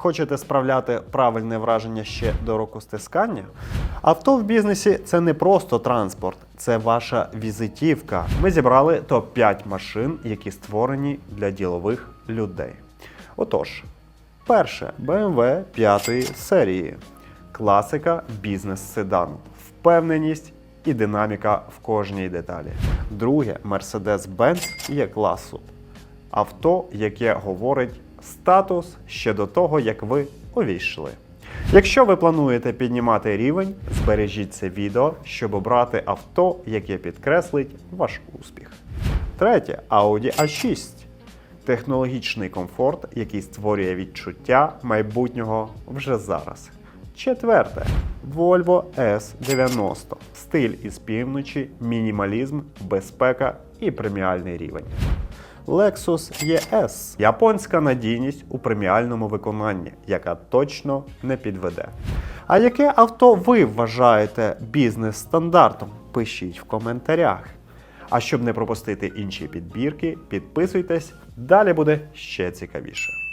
Хочете справляти правильне враження ще до року стискання? Авто в бізнесі це не просто транспорт, це ваша візитівка. Ми зібрали топ-5 машин, які створені для ділових людей. Отож, перше BMW 5 серії. Класика бізнес-седан. Впевненість і динаміка в кожній деталі. Друге Mercedes-Benz є класу. Авто, яке говорить статус ще до того, як ви увійшли. Якщо ви плануєте піднімати рівень, збережіть це відео, щоб обрати авто, яке підкреслить ваш успіх. Третє Audi A6. Технологічний комфорт, який створює відчуття майбутнього вже зараз. Четверте Volvo S90. Стиль із півночі, мінімалізм, безпека і преміальний рівень. Lexus ES японська надійність у преміальному виконанні, яка точно не підведе. А яке авто ви вважаєте бізнес-стандартом? Пишіть в коментарях. А щоб не пропустити інші підбірки, підписуйтесь, далі буде ще цікавіше.